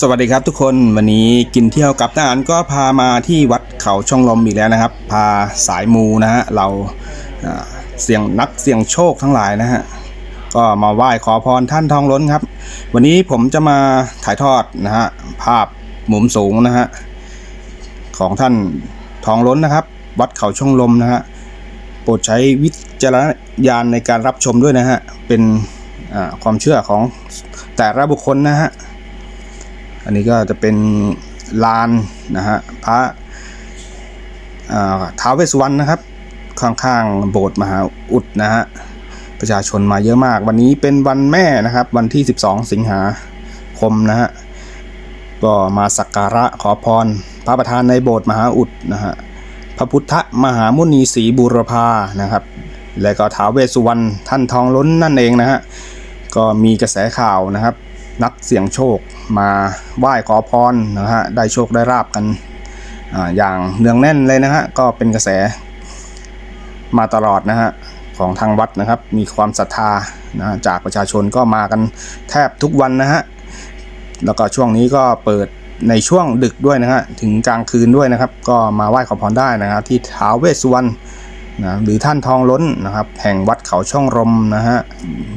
สวัสดีครับทุกคนวันนี้กินเที่ยวกับทหารก็พามาที่วัดเขาช่องลมอีกแล้วนะครับ พาสายมูนะฮะเราเสี่ยงนักเสี่ยงโชคทั้งหลายนะฮะก็มาไหว้ขอพรท่านทองล้นครับ วันนี้ผมจะมาถ่ายทอดนะฮะภาพมุมสูงนะฮะของท่านทองล้นนะครับ วัดเขาช่องลมนะฮะโปรดใช้วิจารณญาณในการรับชมด้วยนะฮะเป็นความเชื่อของแต่ละบุคคลนะฮะ อันนี้ก็จะเป็นลานนะฮะพระอาท้าวเวสุวรรณนะครับ ข้างๆโบสถ์มหาอุดนะฮะประชาชนมาเยอะมาก วันนี้เป็นวันแม่นะครับ วันที่ 12 สิงหาคมนะฮะก็มาสักการะขอพร พระประธานในโบสถ์มหาอุดนะฮะพระพุทธมหามุนีศรีบูรพานะครับ และก็ท้าวเวสสุวรรณท่านทองล้นนั่นเองนะฮะก็มีกระแสข่าวนะครับ นักเสี่ยงโชคมาไหว้ขอพรนะฮะได้โชคได้ราบกันออย่างเนืองแน่นเลยนะฮะก็เป็นกระแสมาตลอดนะฮะของทางวัดนะครับ มีความศรัทธานะจากประชาชนก็มากันแทบทุกวันนะฮะแล้วก็ช่วงนี้ก็เปิดในช่วงดึกด้วยนะฮะถึงกลางคืนด้วยนะครับ ก็มาไหว้ขอพรได้นะครับที่ท้าวเวสสุวรรณ นะหรือท่านทองล้นนะครับ แห่งวัดเขาช่องรมนะฮะ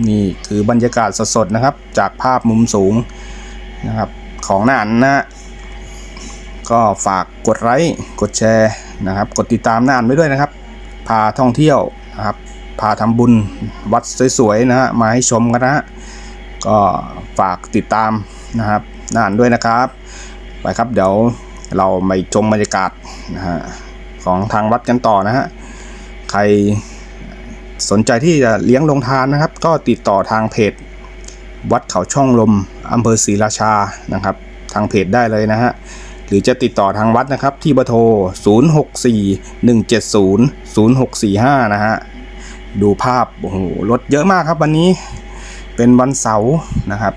นี่คือบรรยากาศสดๆนะครับ จากภาพมุมสูงนะครับของน่านนะฮะก็ฝากกดไลค์กดแชร์นะครับ กดติดตามน่านไว้ด้วยนะครับ พาท่องเที่ยวนะครับพาทำบุญวัดสวยๆนะฮะมาให้ชมกันนะก็ฝากติดตามนะครับน่านด้วยนะครับไปครับเดี๋ยวเราไปชมบรรยากาศนะฮะของทางวัดกันต่อนะฮะ ครสนใจที่จะเลี้ยงลงทานนะครับ ก็ติดต่อทางเพจ วัดเขาช่องลมอำเภอศรีราชานะครับ ทางเพจได้เลยนะฮะหรือจะติดต่อทางวัดนะครับ ที่เบอร์โทร 0641700645 นะฮะดูภาพโอ้โหรถเยอะมากครับวันนี้เป็นวันเสาร์นะครับ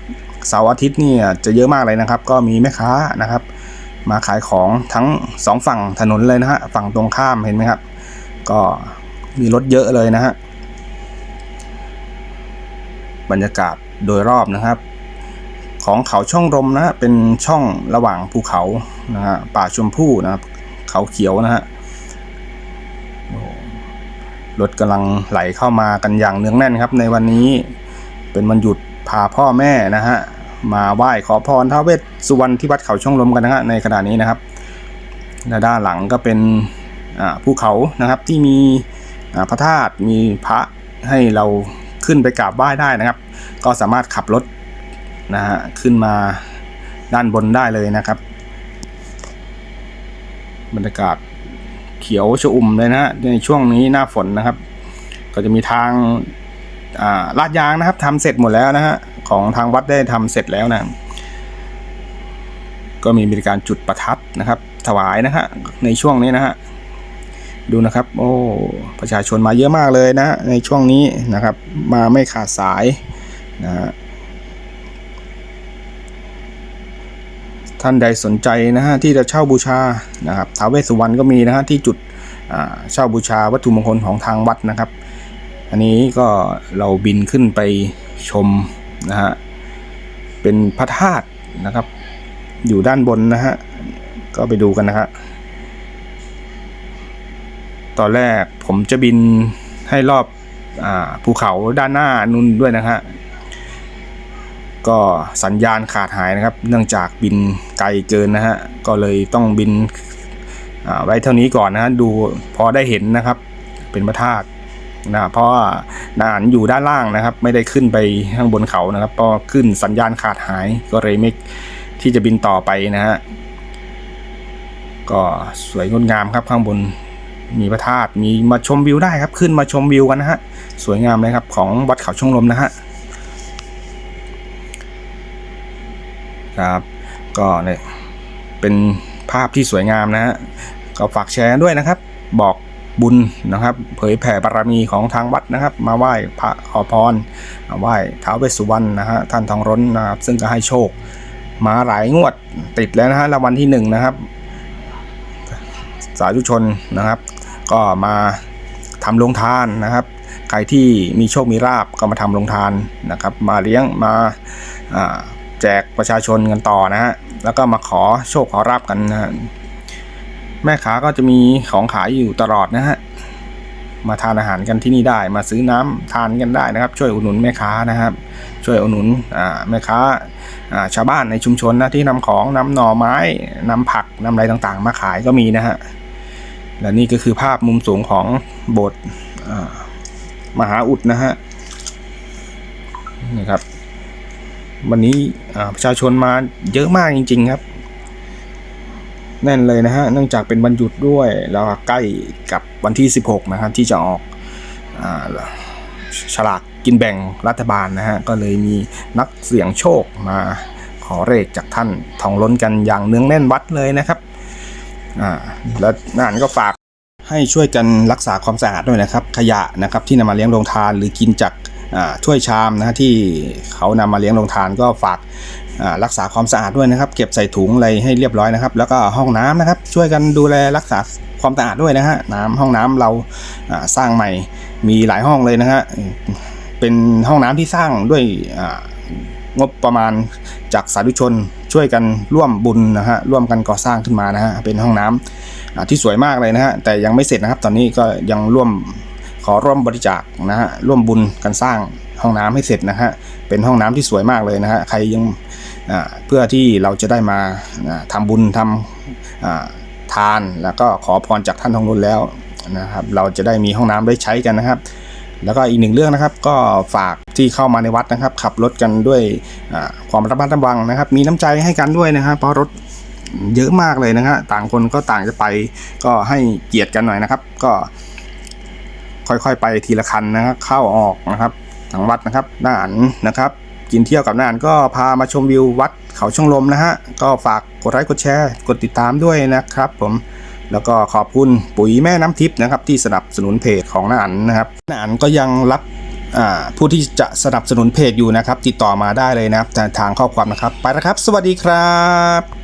เสาร์อาทิตย์เนี่ยจะเยอะมากเลยนะครับ ก็มีแม่ค้านะครับ มาขายของทั้งสองฝั่งถนนเลยนะฮะฝั่งตรงข้ามเห็นไหมครับ ก็ มีรถเยอะเลยนะฮะ บรรยากาศโดยรอบนะครับ ของเขาช่องลมนะฮะเป็นช่องระหว่างภูเขานะฮะป่าชมพู่นะครับ เขาเขียวนะฮะรถกำลังไหลเข้ามากันอย่างเนืองแน่นครับ ในวันนี้เป็นวันหยุดพาพ่อแม่นะฮะมาไหว้ขอพรท้าวเวสสุวรรณที่วัดเขาช่องลมกันนะฮะในขณะนี้นะครับและด้านหลังก็เป็นภูเขานะครับที่มี พระธาตุมีพระให้เราขึ้นไปกราบไหว้ได้นะครับ ก็สามารถขับรถนะฮะขึ้นมาด้านบนได้เลยนะครับ บรรยากาศเขียวชอุ่มเลยนะในช่วงนี้หน้าฝนนะครับ ก็จะมีทางาลาดยางนะครับทำเสร็จหมดแล้วนะฮะของทางวัดได้ทำเสร็จแล้วนะก็มีบริการจุดประทัดนะครับ ถวายนะฮะในช่วงนี้นะฮะ ดูนะครับ โอ้ประชาชนมาเยอะมากเลยนะ ในช่วงนี้นะครับ มาไม่ขาดสายนะฮะท่านใดสนใจนะฮะที่จะเช่าบูชานะครับท้าวเวสสุวรรณก็มีนะฮะที่จุดเช่าบูชาวัตถุมงคลของทางวัดนะครับ อันนี้ก็เราบินขึ้นไปชมนะฮะเป็นพระธาตุนะครับ อยู่ด้านบนนะฮะก็ไปดูกันนะฮะ ตอนแรกผมจะบินให้รอบอภูเขาด้านหน้านุ่นด้วยนะฮะก็สัญญาณขาดหายนะครับ เนื่องจากบินไกลเกินนะฮะก็เลยต้องบินไว้เท่านี้ก่อนนะฮะดูพอได้เห็นนะครับ เป็นพระธาตุนะเพราะว่านานอยู่ด้านล่างนะครับ ไม่ได้ขึ้นไปข้างบนเขานะครับพอขึ้นสัญญาณขาดหายก็เลยไม่ที่จะบินต่อไปนะฮะก็สวยงดงามครับข้างบน มีพระธาตุมีมาชมวิวได้ครับ ขึ้นมาชมวิวกันนะฮะสวยงามเลยครับของวัดเขาช่องลมนะฮะครับก็เนี่ยเป็นภาพที่สวยงามนะฮะก็ฝากแชร์ด้วยนะครับ บอกบุญนะครับ เผยแผ่บารมีของทางวัดนะครับ มาไหว้พระขอพรไหว้ท้าวเวสสุวรรณนะฮะท่านทองร้นนะครับ ซึ่งก็ให้โชค มาหลายงวดติดแล้วนะฮะรางวัลที่หนึ่งนะครับ สาธุชนนะครับ ก็มาทำโรงทานนะครับ ใครที่มีโชคมีลาบก็มาทำโรงทานนะครับ มาเลี้ยงมาแจกประชาชนกันต่อนะฮะแล้วก็มาขอโชคขอราบกันนะแม่ค้าก็จะมีของขายอยู่ตลอดนะฮะมาทานอาหารกันที่นี่ได้มาซื้อน้ำทานกันได้นะครับ ช่วยอุดหนุนแม่ค้านะครับ ช่วยอุดหนุนแม่ค้าชาวบ้านในชุมชนนะที่นำของนำหน่อไม้นำผักนำอะไรต่างๆ มาขายก็มีนะฮะ และนี่ก็คือภาพมุมสูงของโบสถ์มหาอุดนะฮะนี่ครับ วันนี้ประชาชนมาเยอะมากจริง ๆครับ แน่นเลยนะฮะเนื่องจากเป็นวันหยุดด้วย แล้วใกล้กับวันที่ 16 นะครับที่จะออกอฉลากกินแบ่งรัฐบาลนะฮะก็เลยมีนักเสี่ยงโชคมาขอเลขจากท่านทองล้นกันอย่างเนืองแน่นวัดเลยนะครับ อ่าแล้วน่นก็ฝากให้ช่วยกันรักษาความสะอาดด้วยนะครับ ขยะนะครับที่นำมาเลี้ยงโรงทานหรือกินจากอ่าถ้วยชามนะฮะที่เขานำมาเลี้ยงโรงทานก็ฝากรักษาความสะอาดด้วยนะครับ เก็บใส่ถุงอะไรให้เรียบร้อยนะครับ แล้วก็ห้องน้ำนะครับ ช่วยกันดูแลรักษาความสะอาดด้วยนะฮะน้ำห้องน้ำเราสร้างใหม่มีหลายห้องเลยนะฮะเป็นห้องน้ำที่สร้างด้วยงบประมาณ จากสาธุชนช่วยกันร่วมบุญนะฮะร่วมกันก่อสร้างขึ้นมานะฮะเป็นห้องน้ำอ่าที่สวยมากเลยนะฮะแต่ยังไม่เสร็จนะครับ ตอนนี้ก็ยังร่วมขอร่วมบริจาคนะฮะร่วมบุญกันสร้างห้องน้ำให้เสร็จนะฮะเป็นห้องน้ำที่สวยมากเลยนะฮะใครยังเพื่อที่เราจะได้มาอ่าทำบุญทำอ่าทานแล้วก็ขอพรจากท่านทองรุนแล้วนะครับเราจะได้มีห้องน้ำได้ใช้กันนะครับ แล้วก็อีกหนึ่งเรื่องนะครับ ก็ฝากที่เข้ามาในวัดนะครับ ขับรถกันด้วยความระมัดระวังนะครับ มีน้ำใจให้กันด้วยนะครับ เพราะรถเยอะมากเลยนะฮะต่างคนก็ต่างจะไป ก็ให้เกียรติกันหน่อยนะครับ ก็ ค่อยๆไปทีละคันนะครับเข้าออกนะครับทางวัดนะครับน่านนะครับกินเที่ยวกับน่านก็พามาชมวิววัดเขาช่องลมนะฮะก็ฝากกดไลค์กดแชร์ กดติดตามด้วยนะครับ ผม แล้วก็ขอบคุณปุ๋ยแม่น้ำทิพย์นะครับที่สนับสนุนเพจของน้านนะครับน้านก็ยังรับผู้ที่จะสนับสนุนเพจอยู่นะครับ ติดต่อมาได้เลยนะครับทางข้อความนะครับ ไปนะครับ สวัสดีครับ